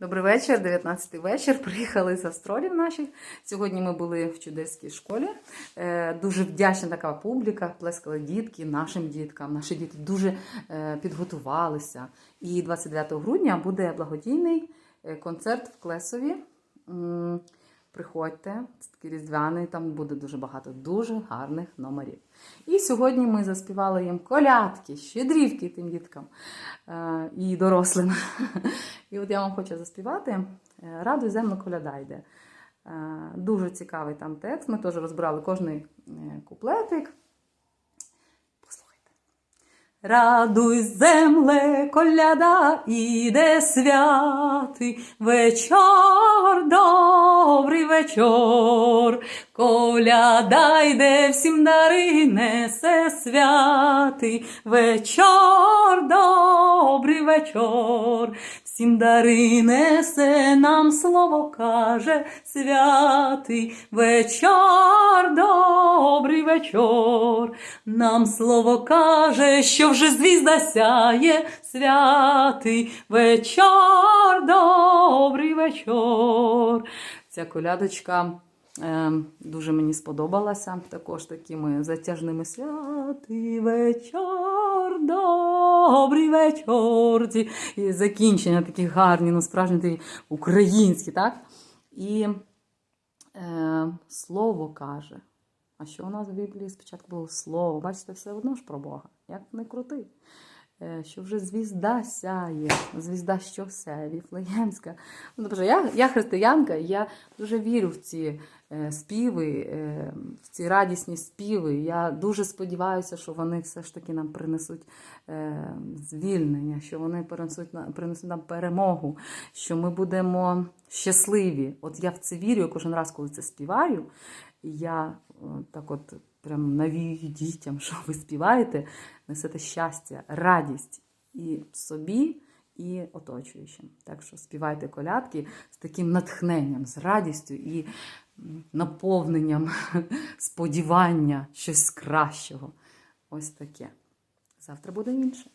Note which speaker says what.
Speaker 1: Добрий вечір, 19 вечір. Приїхали з Австралії наших. Сьогодні ми були в чудеській школі. Е, Дуже вдячна така публіка. Плескали дітки нашим діткам. Наші діти дуже е, підготувалися. І 29 грудня буде благодійний е, концерт в Клесові. Приходьте, це такий різдвяний, там буде дуже багато дуже гарних номерів. І сьогодні ми заспівали їм колядки, щедрівки тим діткам е, і дорослим. І от я вам хочу заспівати е, Радуй землю коляда йде. Е, Дуже цікавий там текст. Ми теж розбирали кожний куплетик. Радуй земле, коляда, іде святий вечор, добрий вечор. Коляда йде всім дари, несе святий вечор, добрий вечор. Всім дари несе нам слово каже святий вечор, добрий вечор. Нам слово каже, що вже звізда сяє, святий вечор, добрий вечор. Ця колядочка дуже мені сподобалася. Також такими затяжними святий вечор, добрий вечор. Ці і закінчення такі гарні, ну справжні такі українські, так? І е, слово каже. А що у нас в Біблії спочатку було слово? Бачите, все одно ж про Бога. Як не крути. Е, Що вже звізда сяє, звізда що сяє, Віфлеємська. Ну, тобто я, я християнка, я дуже вірю в ці е, співи, е, ці радісні співи. Я дуже сподіваюся, що вони все ж таки нам принесуть е, звільнення, що вони принесуть, на- принесуть нам перемогу, що ми будемо щасливі. От я в це вірю, кожен раз, коли це співаю, я е, так от прям навію дітям, що ви співаєте, несете щастя, радість і собі, і оточуючим. Так що співайте колядки з таким натхненням, з радістю і наповненням сподівання щось кращого. Ось таке. Завтра буде інше.